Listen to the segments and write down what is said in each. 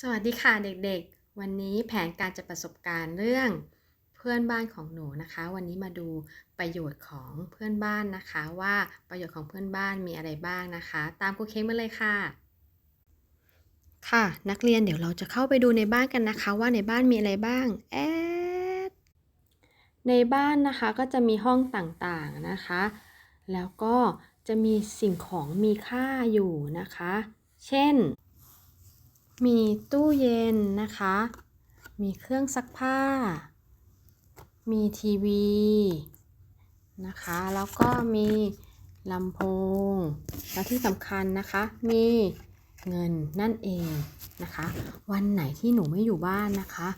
สวัสดีค่ะเด็กๆ วันนี้แผนการจัดประสบการณ์เรื่องเพื่อนบ้านของหนูนะคะ วันนี้มาดูประโยชน์ของเพื่อนบ้านนะคะ ว่าประโยชน์ของเพื่อนบ้านมีอะไรบ้างนะคะ ตามครูเค้กมาเลยค่ะ ค่ะ นักเรียนเดี๋ยวเราจะเข้าไปดูในบ้านกันนะคะ ว่าในบ้านมีอะไรบ้างแอดในบ้านนะคะก็จะมีห้องต่างๆนะคะ แล้วก็จะมีสิ่งของมีค่าอยู่นะคะ เช่น มีตู้เย็นนะคะ มีเครื่องซักผ้า มีทีวีนะคะ แล้วก็มีลำโพง และที่สำคัญนะคะ มีเงินนั่นเองนะคะ วันไหนที่หนูไม่อยู่บ้านนะคะ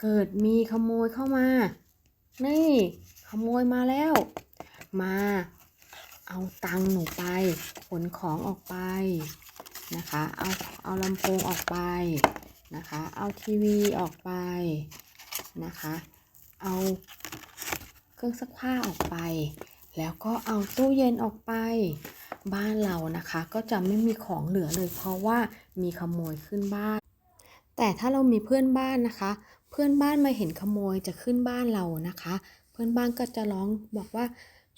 เกิดมีขโมยเข้ามา นี่ขโมยมาแล้ว มาเอาตังค์หนูไปขนของออกไป นะคะ เอาเอาลำโพงออกไปนะคะ เอาทีวีออกไปนะคะ เอาเครื่องซักผ้าออกไป แล้วก็เอาตู้เย็นออกไป บ้านเรานะคะก็จะไม่มีของเหลือเลย เพราะว่ามีขโมยขึ้นบ้าน แต่ถ้าเรามีเพื่อนบ้านนะคะ เพื่อนบ้านมาเห็นขโมยจะขึ้นบ้านเรานะคะ เพื่อนบ้านก็จะร้องบอกว่า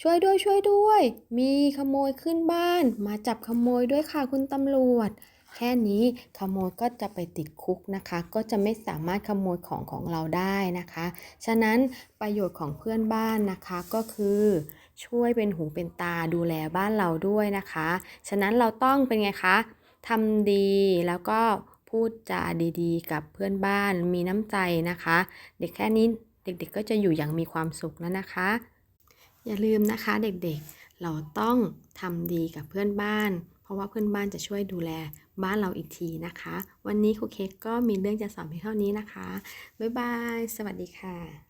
ช่วยด้วยช่วยด้วย มีขโมยขึ้นบ้าน มาจับขโมยด้วยค่ะคุณตำรวจ แค่นี้ขโมยก็จะไปติดคุกนะคะ ก็จะไม่สามารถขโมยของของเราได้นะคะ ฉะนั้นประโยชน์ของเพื่อนบ้านนะคะก็คือ ช่วยเป็นหูเป็นตาดูแลบ้านเราด้วยนะคะ ฉะนั้นเราต้องเป็นไงคะทำดีแล้วก็พูดจาดีๆ กับเพื่อนบ้านมีน้ำใจนะคะ เด็กแค่นี้เด็กๆก็จะอยู่อย่างมีความสุขแล้วนะคะ อย่าลืมนะคะเด็กๆ เราต้องทำดีกับเพื่อนบ้าน เพราะว่าเพื่อนบ้านจะช่วยดูแลบ้านเราอีกทีนะคะ วันนี้ครูเค้กก็มีเรื่องจะสอนเพียงเท่านี้นะคะ บ๊ายบาย สวัสดีค่ะ